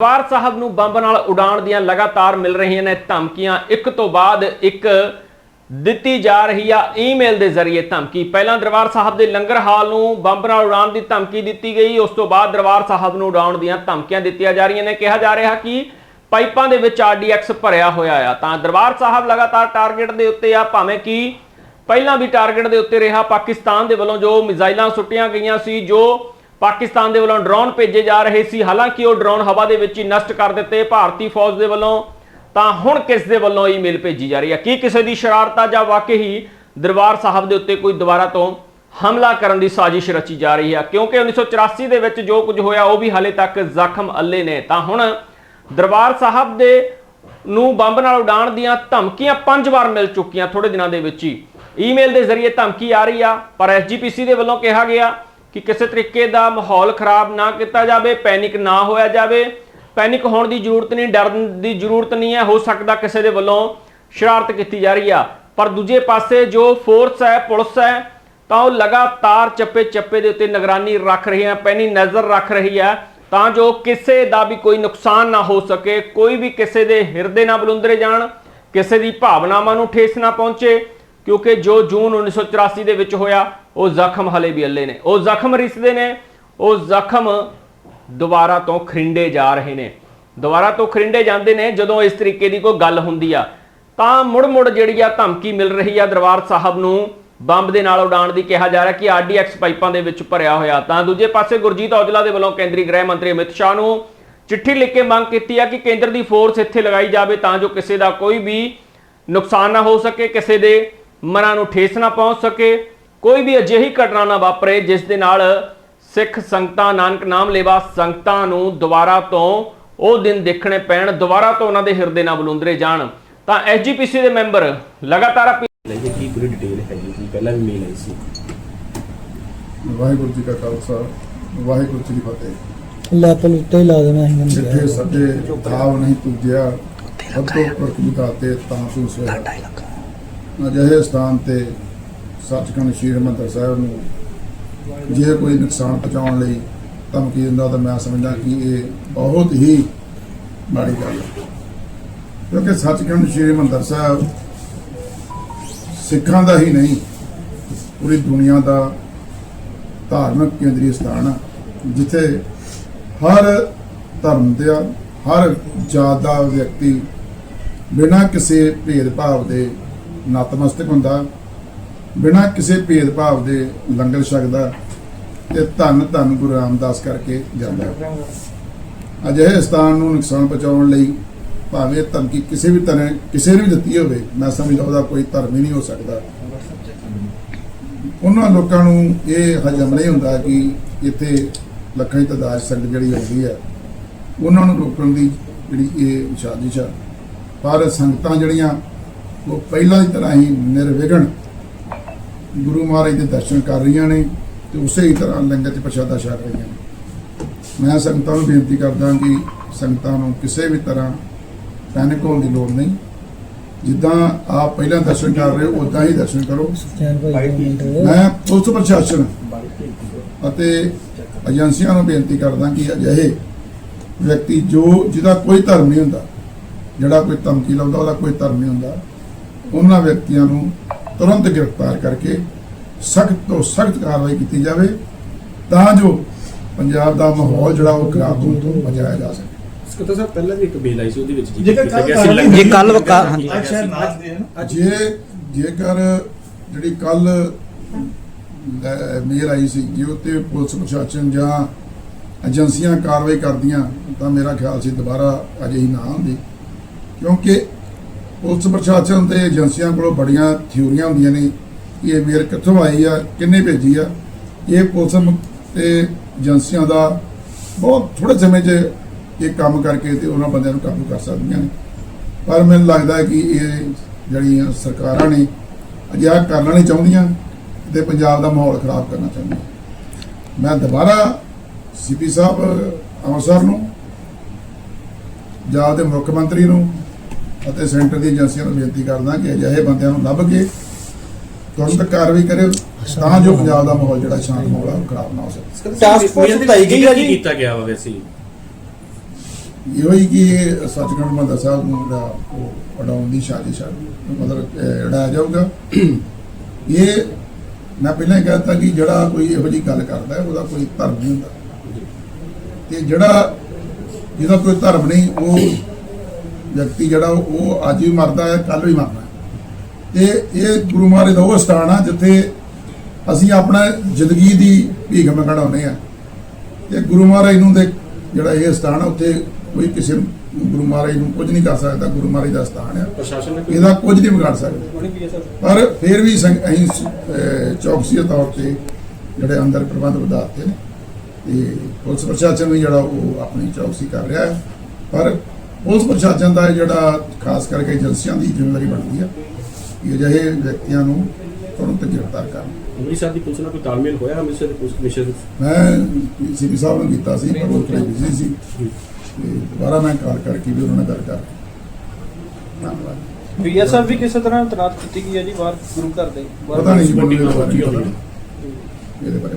ਦਰਬਾਰ ਸਾਹਿਬ ਨੂੰ ਬੰਬ ਨਾਲ ਉਡਾਉਣ ਦੀਆਂ ਲਗਾਤਾਰ ਮਿਲ ਰਹੀਆਂ ਨੇ ਧਮਕੀਆਂ। ਇੱਕ ਤੋਂ ਬਾਅਦ ਇੱਕ ਦਿੱਤੀ ਜਾ ਰਹੀ ਆ ਈਮੇਲ ਦੇ ਜ਼ਰੀਏ ਧਮਕੀ। ਪਹਿਲਾਂ ਦਰਬਾਰ ਸਾਹਿਬ ਦੇ ਲੰਗਰ ਹਾਲ ਨੂੰ ਬੰਬ ਨਾਲ ਉਡਾਉਣ ਦੀ ਧਮਕੀ ਦਿੱਤੀ ਗਈ। ਉਸ ਤੋਂ ਬਾਅਦ ਦਰਬਾਰ ਸਾਹਿਬ ਨੂੰ ਉਡਾਉਣ ਦੀਆਂ ਧਮਕੀਆਂ ਦਿੱਤੀਆਂ ਜਾ ਰਹੀਆਂ ਨੇ। ਕਿਹਾ ਜਾ ਰਿਹਾ ਕਿ ਪਾਈਪਾਂ ਦੇ ਵਿੱਚ ਆਰਡੀਐਕਸ ਭਰਿਆ ਹੋਇਆ ਆ। ਤਾਂ ਦਰਬਾਰ ਸਾਹਿਬ ਲਗਾਤਾਰ ਟਾਰਗੇਟ ਦੇ ਉੱਤੇ ਆ, ਭਾਵੇਂ ਕਿ ਪਹਿਲਾਂ ਵੀ ਟਾਰਗੇਟ ਦੇ ਉੱਤੇ ਰਿਹਾ। ਪਾਕਿਸਤਾਨ ਦੇ ਵੱਲੋਂ ਜੋ ਮਿਜ਼ਾਈਲਾਂ ਸੁੱਟੀਆਂ ਗਈਆਂ ਸੀ, ਜੋ ਪਾਕਿਸਤਾਨ ਦੇ ਵੱਲੋਂ ਡਰੋਨ ਭੇਜੇ ਜਾ ਰਹੇ ਸੀ। ਹਾਲਾਂਕਿ ਉਹ ਡਰੋਨ ਹਵਾ ਦੇ ਵਿੱਚ ਹੀ ਨਸ਼ਟ ਕਰ ਦਿੱਤੇ। ਭਾਰਤੀ ਫੌਜ ਦੇ ਵੱਲੋਂ ਤਾਂ ਹੁਣ ਕਿਸ ਦੇ ਵੱਲੋਂ ਈਮੇਲ ਭੇਜੀ ਜਾ ਰਹੀ ਹੈ? ਕੀ ਕਿਸੇ ਦੀ ਸ਼ਰਾਰਤ ਆ ਜਾਂ ਵਾਕਈ ਹੀ ਦਰਬਾਰ ਸਾਹਿਬ ਦੇ ਉੱਤੇ ਕੋਈ ਦੁਬਾਰਾ ਤੋਂ ਹਮਲਾ ਕਰਨ ਦੀ ਸਾਜ਼ਿਸ਼ ਰਚੀ ਜਾ ਰਹੀ ਹੈ? ਕਿਉਂਕਿ 1984 ਦੇ ਵਿੱਚ ਜੋ ਕੁਝ ਹੋਇਆ, ਉਹ ਵੀ ਹਾਲੇ ਤੱਕ ਜ਼ਖਮ ਅੱਲੇ ਨੇ। ਤਾਂ ਹੁਣ ਦਰਬਾਰ ਸਾਹਿਬ ਦੇ ਨੂੰ ਬੰਬ ਨਾਲ ਉਡਾਉਣ ਦੀਆਂ ਧਮਕੀਆਂ ਪੰਜ ਵਾਰ ਮਿਲ ਚੁੱਕੀਆਂ। ਥੋੜੇ ਦਿਨਾਂ ਦੇ ਵਿੱਚ ਹੀ ਈਮੇਲ ਦੇ ਜ਼ਰੀਏ ਧਮਕੀ ਆ ਰਹੀ ਆ। ਪਰ ਐਸਜੀਪੀਸੀ ਦੇ ਵੱਲੋਂ ਕਿਹਾ ਗਿਆ ਕਿ ਕਿਸੇ ਤਰੀਕੇ ਦਾ ਮਾਹੌਲ ਖਰਾਬ ਨਾ ਕੀਤਾ ਜਾਵੇ, ਪੈਨਿਕ ਨਾ ਹੋਇਆ ਜਾਵੇ। ਪੈਨਿਕ ਹੋਣ ਦੀ ਜ਼ਰੂਰਤ ਨਹੀਂ, ਡਰਨ ਦੀ ਜ਼ਰੂਰਤ ਨਹੀਂ ਹੈ, ਹੋ ਸਕਦਾ ਕਿਸੇ ਦੇ ਵੱਲੋਂ ਸ਼ਰਾਰਤ ਕੀਤੀ ਜਾ ਰਹੀ ਆ। ਪਰ ਦੂਜੇ ਪਾਸੇ ਜੋ ਫੋਰਸ ਹੈ, ਪੁਲਿਸ ਹੈ, ਤਾਂ ਉਹ ਲਗਾਤਾਰ ਚੱਪੇ ਚੱਪੇ ਦੇ ਉੱਤੇ ਨਿਗਰਾਨੀ ਰੱਖ ਰਹੀ ਹੈ ਪੈਣੀ ਨਜ਼ਰ ਰੱਖ ਰਹੀ ਹੈ। ਤਾਂ ਜੋ ਕਿਸੇ ਦਾ ਵੀ ਕੋਈ ਨੁਕਸਾਨ ਨਾ ਹੋ ਸਕੇ, ਕੋਈ ਵੀ ਕਿਸੇ ਦੇ ਹਿਰਦੇ ਨਾ ਬਲੁੰਦਰੇ ਜਾਣ, ਕਿਸੇ ਦੀ ਭਾਵਨਾਵਾਂ ਨੂੰ ਠੇਸ ਨਾ ਪਹੁੰਚੇ। ਕਿਉਂਕਿ ਜੋ ਜੂਨ 1984 ਦੇ ਵਿੱਚ ਹੋਇਆ, ਉਹ ਜ਼ਖਮ ਹਲੇ ਵੀ ਅੱਲੇ ਨੇ। ਉਹ ਜ਼ਖਮ ਰਿਸਦੇ ਨੇ, ਉਹ ਜ਼ਖਮ ਦੁਬਾਰਾ ਤੋਂ ਖਰਿੰਡੇ ਜਾ ਰਹੇ ਨੇ। ਦੁਬਾਰਾ ਤੋਂ ਖਰਿੰਡੇ ਜਾਂਦੇ ਨੇ, ਜਦੋਂ ਇਸ ਤਰੀਕੇ ਦੀ ਕੋਈ ਗੱਲ ਹੁੰਦੀ ਆ, ਤਾਂ ਮੁੜ-ਮੁੜ ਜਿਹੜੀ ਆ ਧਮਕੀ ਮਿਲ ਰਹੀ ਆ ਦਰਬਾਰ ਸਾਹਿਬ ਨੂੰ, ਬੰਬ ਦੇ ਨਾਲ ਉਡਾਉਣ ਦੀ ਕਿਹਾ ਜਾ ਰਿਹਾ ਕਿ ਆਰਡੀਐਕਸ ਪਾਈਪਾਂ ਦੇ ਵਿੱਚ ਭਰਿਆ ਹੋਇਆ। ਤਾਂ ਦੂਜੇ ਪਾਸੇ ਗੁਰਜੀਤ ਔਜਲਾ ਦੇ ਵੱਲੋਂ ਕੇਂਦਰੀ ਗ੍ਰਹਿ ਮੰਤਰੀ ਅਮਿਤ ਸ਼ਾਹ ਨੂੰ ਚਿੱਠੀ ਲਿਖ ਕੇ ਮੰਗ ਕੀਤੀ ਆ ਕਿ ਕੇਂਦਰ ਦੀ ਫੋਰਸ ਇੱਥੇ ਲਗਾਈ ਜਾਵੇ, ਤਾਂ ਜੋ ਕਿਸੇ ਦਾ ਕੋਈ ਵੀ ਨੁਕਸਾਨ ਨਾ ਹੋ ਸਕੇ, ਕਿਸੇ ਦੇ ਮਨਾਂ ਨੂੰ ਠੇਸ ਨਾ ਪਹੁੰਚ ਸਕੇ। ਕੋਈ ਵੀ ਅਜਿਹੀ ਘਟਨਾ ਨਾ ਵਾਪਰੇ ਜਿਸ ਦੇ ਨਾਲ ਸਿੱਖ ਸੰਗਤਾਂ ਨਾਨਕ ਨਾਮ ਲੈਵਾ ਸੰਗਤਾਂ ਨੂੰ ਦੁਬਾਰਾ ਤੋਂ ਉਹ ਦਿਨ ਦੇਖਣੇ ਪੈਣ ਦੁਬਾਰਾ ਤੋਂ ਉਹਨਾਂ ਦੇ ਹਿਰਦੇ ਨਾਲ ਬਲੁੰਦਰੇ ਜਾਣ। ਤਾਂ ਐਸਜੀਪੀਸੀ ਦੇ ਮੈਂਬਰ ਲਗਾਤਾਰ ਲਈ ਕੀ ਪੂਰੀ ਡਿਟੇਲ ਹੈਗੀ ਸੀ ਪਹਿਲਾਂ ਵੀ ਮੇਲ ਆਈ ਸੀ। ਵਾਹਿਗੁਰੂ ਜੀ ਕਾ ਖਾਲਸਾ ਵਾਹਿਗੁਰੂ ਜੀ ਕੀ ਫਤਿਹ। ਲੱਤ ਲੁੱਟੇ ਹੀ ਲਾ ਦੇਣਾ ਸੀ ਮੈਨੂੰ। ਜਿੱਥੇ ਸਾਡੇ ਥਾਵ ਨਹੀਂ ਤੁਜਿਆ ਸਭਤੋਂ ਪ੍ਰਕੂ ਦਾਤੇ ਤਾਂ ਤੂੰ ਸੋਇਆ ਅਜਿਹੇ ਸਥਾਨ ਤੇ ਸੱਚਖੰਡ ਸ਼੍ਰੀ ਹਰਿਮੰਦਰ ਸਾਹਿਬ ਨੂੰ ਜੇ ਕੋਈ ਨੁਕਸਾਨ ਪਹੁੰਚਾਉਣ ਲਈ ਧਮਕੀ ਦਿੰਦਾ ਤਾਂ ਮੈਂ ਸਮਝਦਾ ਕਿ ਇਹ ਬਹੁਤ ਹੀ ਮਾੜੀ ਗੱਲ ਹੈ। ਕਿਉਂਕਿ ਸੱਚਖੰਡ ਸ਼੍ਰੀ ਹਰਿਮੰਦਰ ਸਾਹਿਬ ਸਿੱਖਾਂ ਦਾ ਹੀ ਨਹੀਂ, ਪੂਰੀ ਦੁਨੀਆ ਦਾ ਧਾਰਮਿਕ ਕੇਂਦਰੀ ਸਥਾਨ ਹੈ ਜਿੱਥੇ ਹਰ ਧਰਮ ਦਾ ਹਰ ਜਾਤ ਦਾ ਵਿਅਕਤੀ ਬਿਨਾਂ ਕਿਸੇ ਭੇਦਭਾਵ ਦੇ ਨਤਮਸਤਕ ਹੁੰਦਾ। ਬਿਨਾਂ ਕਿਸੇ ਭੇਦਭਾਵ ਦੇ ਲੰਗਰ ਛਕਦਾ ਤੇ ਧੰਨ ਧੰਨ ਗੁਰੂ ਰਾਮਦਾਸ ਕਰਕੇ ਜਾਂਦਾ। ਅਜਿਹੇ ਸਥਾਨ ਨੂੰ ਨੁਕਸਾਨ ਪਹੁੰਚਾਉਣ ਲਈ ਭਾਵੇਂ ਧਮਕੀ ਕਿਸੇ ਵੀ ਤਰ੍ਹਾਂ, ਕਿਸੇ ਨੇ ਵੀ ਦਿੱਤੀ ਹੋਵੇ, ਮੈਂ ਸਮਝਦਾ ਉਹਦਾ ਕੋਈ ਧਰਮ ਹੀ ਨਹੀਂ ਹੋ ਸਕਦਾ। ਉਹਨਾਂ ਲੋਕਾਂ ਨੂੰ ਇਹ ਹਜਮ ਨਹੀਂ ਹੁੰਦਾ ਕਿ ਇੱਥੇ ਲੱਖਾਂ ਦੀ ਤਾਦਾਦ ਸੰਗਤ ਜਿਹੜੀ ਹੁੰਦੀ ਹੈ ਉਹਨਾਂ ਨੂੰ ਰੋਕਣ ਦੀ ਜਿਹੜੀ ਇਹ ਸਾਜ਼ਿਸ਼ ਆ। ਪਰ ਸੰਗਤਾਂ ਜਿਹੜੀਆਂ ਉਹ ਪਹਿਲਾਂ ਦੀ ਤਰ੍ਹਾਂ ਹੀ ਨਿਰਵਿਘਨ ਗੁਰੂ ਮਹਾਰਾਜ ਦੇ ਦਰਸ਼ਨ ਕਰ ਰਹੀਆਂ ਨੇ ਤੇ ਉਸੇ ਹੀ ਤਰ੍ਹਾਂ ਲੰਗਰ 'ਚ ਪ੍ਰਸ਼ਾਦਾ ਛਕ ਰਹੀਆਂ ਨੇ। ਮੈਂ ਸੰਗਤਾਂ ਨੂੰ ਬੇਨਤੀ ਕਰਦਾ ਕਿ ਸੰਗਤਾਂ ਨੂੰ ਕਿਸੇ ਵੀ ਤਰ੍ਹਾਂ ਪੈਨਿਕ ਹੋਣ ਦੀ ਲੋੜ ਨਹੀਂ। ਜਿੱਦਾਂ ਆਪ ਪਹਿਲਾਂ ਦਰਸ਼ਨ ਕਰ ਰਹੇ ਹੋ ਉਦਾਂ ਹੀ ਦਰਸ਼ਨ ਕਰੋ। ਮੈਂ ਪੁਲਿਸ ਪ੍ਰਸ਼ਾਸਨ ਅਤੇ ਏਜੰਸੀਆਂ ਨੂੰ ਬੇਨਤੀ ਕਰਦਾ ਕਿ ਅਜਿਹੇ ਵਿਅਕਤੀ ਜੋ ਜਿਹਦਾ ਕੋਈ ਧਰਮ ਨਹੀਂ ਹੁੰਦਾ, ਜਿਹੜਾ ਕੋਈ ਧਮਕੀ ਲਾਉਂਦਾ, ਉਹਦਾ ਕੋਈ ਧਰਮ ਨਹੀਂ ਹੁੰਦਾ ਉਹਨਾਂ ਵਿਅਕਤੀਆਂ ਨੂੰ ਤੁਰੰਤ ਗ੍ਰਿਫਤਾਰ ਕਰਕੇ ਸਖਤ ਤੋਂ ਸਖਤ ਕਾਰਵਾਈ ਕੀਤੀ ਜਾਵੇ ਤਾਂ ਜੋ ਪੰਜਾਬ ਦਾ ਮਾਹੌਲ ਜਿਹੜਾ ਉਹ ਖਰਾਬ ਹੋਣ ਤੋਂ ਬਚਾਇਆ ਜਾ ਸਕੇ। ਸਕੱਤਰ ਸਾਹਿਬ ਪਹਿਲਾਂ ਵੀ ਇੱਕ ਮੇਲ ਆਈ ਸੀ ਉਹਦੇ ਵਿੱਚ ਕੀ ਜੇਕਰ ਜੇ। ਅੱਜ ਜੇ ਜਿਹੜੀ ਕੱਲ ਮੇਲ ਆਈ ਸੀ ਜੇ ਉੱਤੇ ਪੁਲਿਸ ਪ੍ਰਸ਼ਾਸਨ ਜਾਂ ਏਜੰਸੀਆਂ ਕਾਰਵਾਈ ਕਰਦੀਆਂ ਤਾਂ ਮੇਰਾ ਖਿਆਲ ਸੀ ਦੁਬਾਰਾ ਅਜਿਹੀ ਨਾ ਹੁੰਦੀ ਕਿਉਂਕਿ ਪੁਲਿਸ ਪ੍ਰਸ਼ਾਸਨ ਤੇ ਏਜੰਸੀਆਂ ਕੋਲੋਂ ਬੜੀਆਂ ਥਿਊਰੀਆਂ ਹੁੰਦੀਆਂ ਨੇ ਕਿ ਇਹ ਮੇਲ ਕਿੱਥੋਂ ਆਈ ਆ, ਕਿੰਨੇ ਭੇਜੀ ਆ। ਇਹ ਪੁਲਿਸ ਮ- ਤੇ ਏਜੰਸੀਆਂ ਦਾ ਬਹੁਤ ਥੋੜੇ ਸਮੇਂ 'ਚ ਇਹ ਕੰਮ ਕਰਕੇ ਤੇ ਉਹਨਾਂ ਬੰਦਿਆਂ ਨੂੰ ਕਾਬੂ ਕਰ ਸਕਦੀਆਂ ਨੇ। ਪਰ ਮੈਨੂੰ ਲੱਗਦਾ ਕਿ ਇਹ ਜਿਹੜੀਆਂ ਸਰਕਾਰਾਂ ਨੇ ਅਜਿਹਾ ਕਰਨਾ ਨਹੀਂ ਚਾਹੁੰਦੀਆਂ ਤੇ ਪੰਜਾਬ ਦਾ ਮਾਹੌਲ ਖਰਾਬ ਕਰਨਾ ਚਾਹੁੰਦੀਆਂ। ਮੈਂ ਦੁਬਾਰਾ ਸੀਪੀ ਸਾਹਿਬ ਅੰਮ੍ਰਿਤਸਰ ਨੂੰ ਪੰਜਾਬ ਦੇ ਮੁੱਖ ਮੰਤਰੀ ਨੂੰ ਅਤੇ ਸੈਂਟਰ ਦੀ ਏਜੰਸੀਆਂ ਨੂੰ ਬੇਨਤੀ ਕਰਦਾ ਕਿ ਅਜਿਹੇ ਬੰਦਿਆਂ ਨੂੰ ਲੱਭ ਕੇ ਤੁਰੰਤ ਕਾਰਵਾਈ ਕਰੇ ਤਾਂ ਜੋ ਪੰਜਾਬ ਦਾ ਮਾਹੌਲ ਜਿਹੜਾ ਸ਼ਾਂਤ ਮਾਹੌਲ ਆ ਉਹ ਖਰਾਬ ਨਾ ਹੋ ਸਕੇ। ਟਾਸਕ ਫੋਰਸ ਵਿੱਚ ਗਈ ਜੀ। ਕੀਤਾ ਗਿਆ ਵਾ ਵੈਸੇ ਇਹੋ ਹੀ ਕਿ ਸੱਚਖੰਡ ਮੰਦਰ ਸਾਹਿਬ ਨੂੰ ਜਿਹੜਾ ਉਹ ਉਡਾਉਣ ਦੀ ਸਾਜ਼ਿਸ਼ ਆ। ਮਤਲਬ ਅਹ, ਉਡਾਇਆ ਜਾਊਗਾ। ਇਹ ਮੈਂ ਪਹਿਲਾਂ ਹੀ ਕਹਿ ਦਿੱਤਾ ਕਿ ਜਿਹੜਾ ਕੋਈ ਇਹੋ ਜਿਹੀ ਗੱਲ ਕਰਦਾ ਹੈ ਉਹਦਾ ਕੋਈ ਧਰਮ ਨਹੀਂ ਹੁੰਦਾ। ਤੇ ਜਿਹੜਾ ਜਿਹਦਾ ਕੋਈ ਧਰਮ ਨਹੀਂ ਉਹ ਵਿਅਕਤੀ ਜਿਹੜਾ ਉਹ ਅੱਜ ਵੀ ਮਰਦਾ ਹੈ ਕੱਲ ਵੀ ਮਰਨਾ। ਤੇ ਇਹ ਗੁਰੂ ਮਹਾਰਾਜ ਦਾ ਉਹ ਸਥਾਨ ਆ ਜਿੱਥੇ ਅਸੀਂ ਆਪਣਾ ਜ਼ਿੰਦਗੀ ਦੀ ਭੀਖ ਮੰਗਣਾਉਂਦੇ ਆ ਤੇ ਗੁਰੂ ਮਹਾਰਾਜ ਨੂੰ ਦੇ ਜਿਹੜਾ ਇਹ ਸਥਾਨ ਆ ਉੱਥੇ ਕੋਈ ਕਿਸੇ ਗੁਰੂ ਮਹਾਰਾਜ ਨੂੰ ਕੁਝ ਨਹੀਂ ਕਰ ਸਕਦਾ ਗੁਰੂ ਮਹਾਰਾਜ ਦਾ ਸਥਾਨ ਆ। ਪ੍ਰਸ਼ਾਸਨ ਇਹਦਾ ਕੁਝ ਨਹੀਂ ਵਿਗਾੜ ਸਕਦਾ। ਪਰ ਫਿਰ ਵੀ ਅਸੀਂ ਅਹ, ਚੌਕਸੀ ਦੇ ਤੌਰ ਤੇ ਜਿਹੜੇ ਅੰਦਰ ਪ੍ਰਬੰਧ ਵਧਾਤੇ ਨੇ ਤੇ ਪੁਲਿਸ ਪ੍ਰਸ਼ਾਸਨ ਵੀ ਜਿਹੜਾ ਉਹ ਆਪਣੀ ਚੌਕਸੀ ਕਰ ਰਿਹਾ ਹੈ। ਪਰ ਪੁਲਿਸ ਪ੍ਰਸ਼ਾਸਨ ਦਾ ਜਿਹੜਾ ਖਾਸ ਕਰਕੇ ਏਜੰਸੀਆਂ ਦੀ ਜ਼ਿੰਮੇਵਾਰੀ ਬਣਦੀ ਹੈ ਕਿ ਅਜਿਹੇ ਵਿਅਕਤੀਆਂ ਨੂੰ ਤੁਰੰਤ ਗ੍ਰਿਫਤਾਰ ਕਰਨ। ਅੰਮ੍ਰਿਤਸਰ ਦੀ ਪੁਲਿਸ ਨਾਲ ਕੋਈ ਤਾਲਮੇਲ ਹੋਇਆ? ਅੰਮ੍ਰਿਤਸਰ ਦੀ ਪੁਲਿਸ ਕਮਿਸ਼ਨ ਮੈਂ ਸੀਪੀ ਸਾਹਿਬ ਨੂੰ ਕੀਤਾ ਸੀ ਪਰ ਉਹ ਥੋੜੇ ਬਿਜ਼ੀ ਸੀ। ਤੇ ਦੁਬਾਰਾ ਮੈਂ ਕਾਲ ਕਰਕੇ ਵੀ ਉਹਨਾਂ ਨਾਲ ਗੱਲ ਕਰ ਧੰਨਵਾਦ। ਬੀਐਸਐਫ ਵੀ ਕਿਸੇ ਤਰ੍ਹਾਂ ਤਨਾਤ ਕੀਤੀ ਗਈ ਹੈ ਜੀ ਬਾਹਰ ਗੁਰੂ ਘਰ ਦੇ? ਪਤਾ ਨਹੀਂ ਵੱਡੀ ਪਹੁੰਚੀ ਨਹੀਂ ਹੋਣੀ। ਪਤਾ। ਇਹਦੇ ਬਾਰੇ